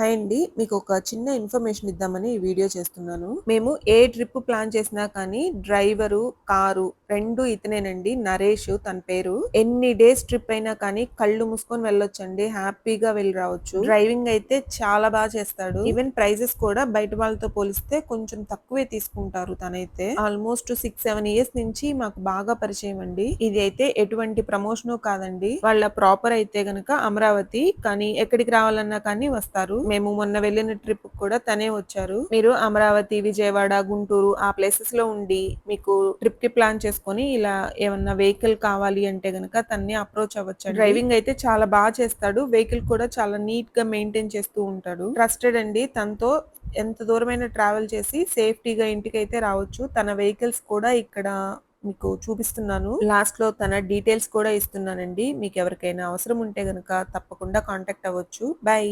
Hi అండి. మీకు ఒక చిన్న ఇన్ఫర్మేషన్ ఇద్దామని ఈ వీడియో చేస్తున్నాను. మేము ఏ ట్రిప్ ప్లాన్ చేసినా కానీ డ్రైవరు కారు రెండు ఇతనేనండి. నరేష్ తన పేరు. ఎన్ని డేస్ ట్రిప్ అయినా కానీ కళ్ళు మూసుకొని వెళ్ళొచ్చండి. హ్యాపీగా వెళ్ళి రావచ్చు. డ్రైవింగ్ అయితే చాలా బాగా చేస్తాడు. ఈవెన్ ప్రైజెస్ కూడా బయట వాళ్ళతో పోలిస్తే కొంచెం తక్కువే తీసుకుంటారు తనైతే. ఆల్మోస్ట్ సిక్స్ సెవెన్ ఇయర్స్ నుంచి మాకు బాగా పరిచయం అండి. ఇది అయితే ఎటువంటి ప్రమోషను కాదండి. వాళ్ళ ప్రాపర్ అయితే గనక అమరావతి కానీ ఎక్కడికి రావాలన్నా కానీ వస్తారు. మేము మొన్న వెళ్ళిన ట్రిప్ కూడా తనే వచ్చారు. మీరు అమరావతి విజయవాడ గుంటూరు ఆ ప్లేసెస్లో ఉండి మీకు ట్రిప్కి ప్లాన్ చేసుకొని ఇలా ఏమన్నా వెహికల్ కావాలి అంటే గనక తన్ని అప్రోచ్ అవ్వచ్చు డ్రైవింగ్ అయితే చాలా బాగా చేస్తాడు. వెహికల్ కూడా చాలా నీట్గా మెయింటైన్ చేస్తూ ఉంటాడు. ట్రస్టెడ్ అండి. తనతో ఎంత దూరమైన ట్రావెల్ చేసి సేఫ్టీగా ఇంటికి అయితే రావచ్చు. తన వెహికల్స్ కూడా ఇక్కడ మీకు చూపిస్తున్నాను. లాస్ట్లో తన డీటెయిల్స్ కూడా ఇస్తున్నానండి. మీకు ఎవరికైనా అవసరం ఉంటే గనక తప్పకుండా కాంటాక్ట్ అవ్వచ్చు. బై